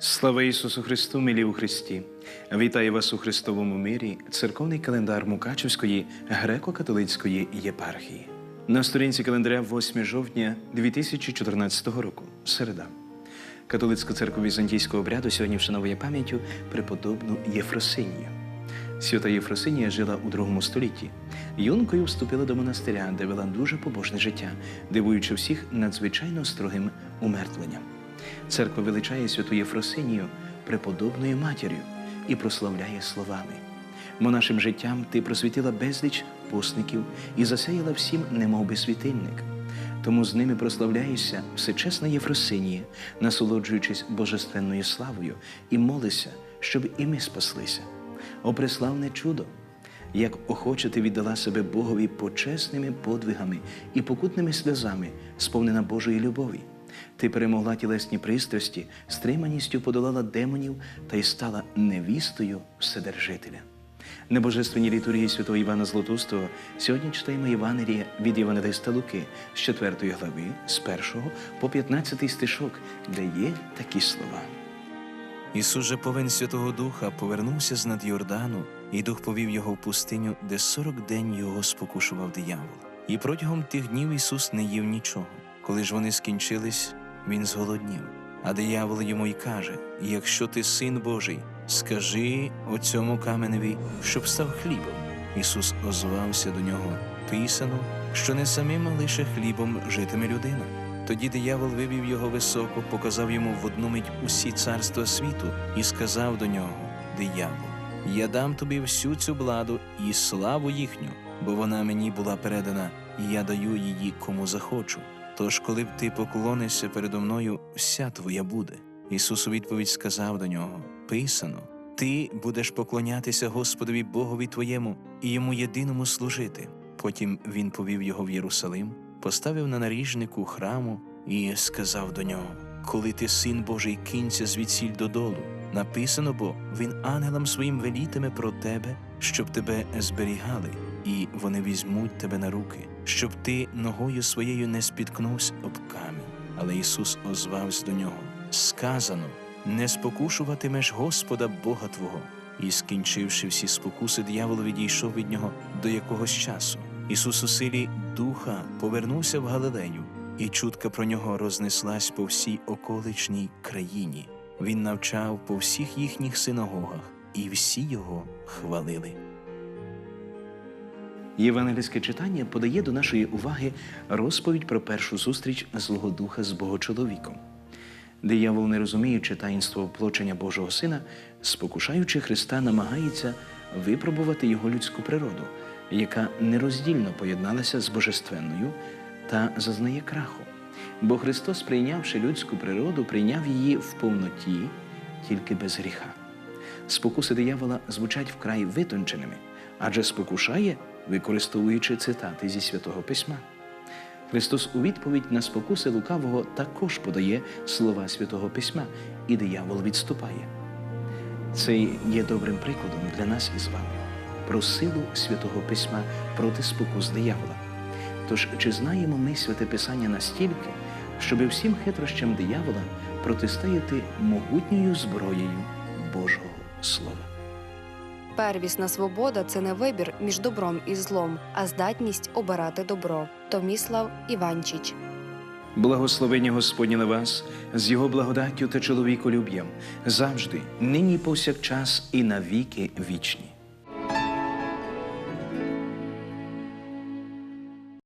Слава Ісусу Христу, милі у Христі! Вітаю вас у Христовому мирі, церковний календар Мукачівської греко-католицької єпархії. На сторінці календаря 8 жовтня 2014 року, середа. Католицька церква візантійського обряду сьогодні вшановує пам'яттю преподобну Єфросинію. Свята Єфросинія жила у другому столітті. Юнкою вступила до монастиря, де вела дуже побожне життя, дивуючи всіх надзвичайно строгим умертвленням. Церква величає святу Єфросинію преподобною матір'ю і прославляє словами. Монашим життям ти просвітила безліч посників і засяяла всім, немов би світильник. Тому з ними прославляєшся всечесна Єфросинія, насолоджуючись божественною славою, і молися, щоб і ми спаслися. О преславне чудо! Як охоче ти віддала себе Богові почесними подвигами і покутними сльозами, сповнена Божої любові. Ти перемогла тілесні пристрасті, стриманістю подолала демонів та й стала невістою Вседержителя. На божественній літургії святого Івана Златоустого сьогодні читаємо Євангеліє від Євангелиста Луки з 4 глави, з 1 по 15 стишок, де є такі слова. Ісус же повен Святого Духа повернувся з над Йордану, і дух повів його в пустиню, де сорок день його спокушував диявол. І протягом тих днів Ісус не їв нічого. Коли ж вони скінчились, він зголоднів. А диявол йому й каже: Якщо ти син Божий, скажи оцьому каменеві, щоб став хлібом. Ісус озвався до нього: Писано, що не самим лише хлібом житиме людина. Тоді диявол вивів його високо, показав йому в одну мить усі царства світу і сказав до нього: Диявол, я дам тобі всю цю владу і славу їхню, бо вона мені була передана, і я даю її кому захочу. Тож, коли б ти поклонишся передо мною, вся твоя буде. Ісус у відповідь сказав до нього: Писано, ти будеш поклонятися Господові Богові твоєму і йому єдиному служити. Потім він повів його в Єрусалим, поставив на наріжнику храму і сказав до нього: Коли ти син Божий, кинься звідсіль додолу. Написано бо він ангелам своїм велітиме про тебе, щоб тебе зберігали, і вони візьмуть тебе на руки, щоб ти ногою своєю не спіткнувся об камінь. Але Ісус озвався до нього: Сказано, не спокушуватимеш Господа Бога Твого. І, скінчивши всі спокуси, диявол відійшов від нього до якогось часу. Ісус у силі духа повернувся в Галилею, і чутка про нього рознеслась по всій околичній країні. Він навчав по всіх їхніх синагогах, і всі його хвалили. Євангельське читання подає до нашої уваги розповідь про першу зустріч Злого Духа з Богочоловіком. Диявол, не розуміючи таїнство оплочення Божого Сина, спокушаючи Христа, намагається випробувати його людську природу, яка нероздільно поєдналася з божественною та зазнає краху. Бо Христос, прийнявши людську природу, прийняв її в повноті, тільки без гріха. Спокуси диявола звучать вкрай витонченими, адже спокушає, використовуючи цитати зі святого письма. Христос у відповідь на спокуси лукавого також подає слова святого письма, і диявол відступає. Це є добрим прикладом для нас із вами про силу святого письма проти спокус диявола. Тож, чи знаємо ми святе Писання настільки, щоби всім хитрощам диявола протистояти могутньою зброєю Божого Слова? Первісна свобода це не вибір між добром і злом, а здатність обирати добро. Томіслав Іванчич. Благословення Господні на вас з його благодаттю та чоловіколюб'ям завжди, нині повсякчас і навіки вічні.